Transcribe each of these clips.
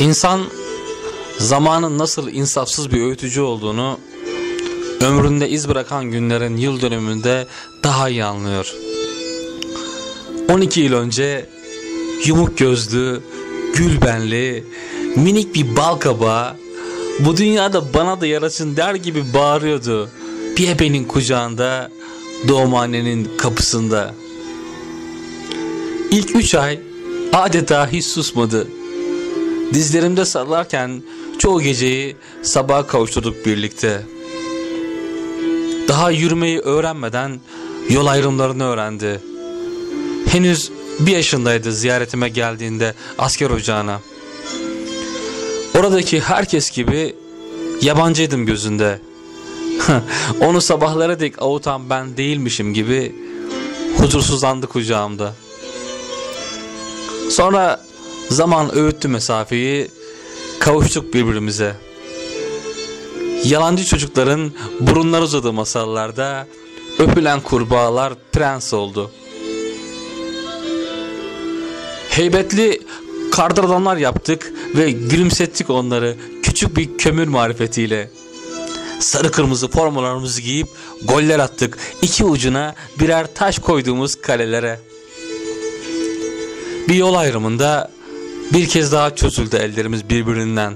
İnsan zamanın nasıl insafsız bir öğütücü olduğunu ömründe iz bırakan günlerin yıl dönümünde daha iyi anlıyor. 12 yıl önce yumuk gözlü, gül benli, minik bir bal kabağı bu dünyada bana da yarasın der gibi bağırıyordu. Bir ebenin kucağında, doğumhanenin kapısında. İlk üç ay adeta hiç susmadı. Dizlerimde sallarken çoğu geceyi sabaha kavuşturduk birlikte. Daha yürümeyi öğrenmeden yol ayrımlarını öğrendi. Henüz bir yaşındaydı ziyaretime geldiğinde asker ocağına. Oradaki herkes gibi yabancıydım gözünde. Onu sabahlara dek avutan ben değilmişim gibi huzursuzlandı kucağımda. Sonra zaman öğüttü mesafeyi, kavuştuk birbirimize. Yalancı çocukların burunları uzadığı masallarda öpülen kurbağalar prens oldu. Heybetli kardan yaptık ve gülümsettik onları küçük bir kömür marifetiyle. Sarı kırmızı formalarımızı giyip goller attık iki ucuna birer taş koyduğumuz kalelere. Bir yol ayrımında bir kez daha çözüldü ellerimiz birbirinden.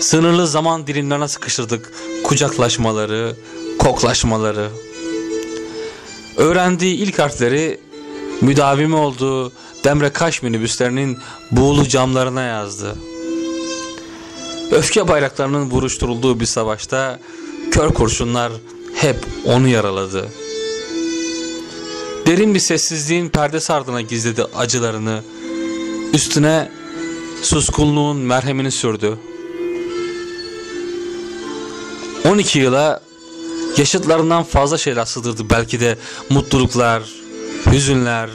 Sınırlı zaman dilimlerine sıkıştırdık kucaklaşmaları, koklaşmaları. Öğrendiği ilk harfleri müdavimi olduğu Demre Kaş minibüslerinin buğulu camlarına yazdı. Öfke bayraklarının vuruşturulduğu bir savaşta kör kurşunlar hep onu yaraladı. Derin bir sessizliğin perde ardına gizledi acılarını. Üstüne suskunluğun merhemini sürdü. 12 yıla yaşıtlarından fazla şeyler sığdırdı belki de mutluluklar, hüzünler,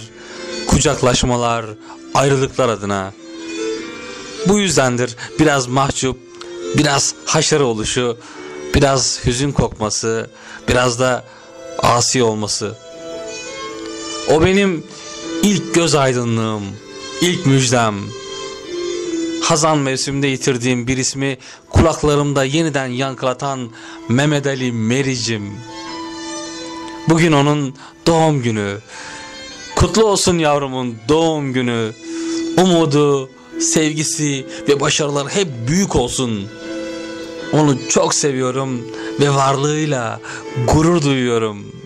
kucaklaşmalar, ayrılıklar adına. Bu yüzdendir biraz mahcup, biraz haşarı oluşu, biraz hüzün kokması, biraz da asi olması. O benim ilk göz aydınlığım, ilk müjdem. Hazan mevsiminde yitirdiğim bir ismi kulaklarımda yeniden yankılatan Mehmet Ali Mericim. Bugün onun doğum günü. Kutlu olsun yavrumun doğum günü. Umudu, sevgisi ve başarıları hep büyük olsun. Onu çok seviyorum ve varlığıyla gurur duyuyorum.''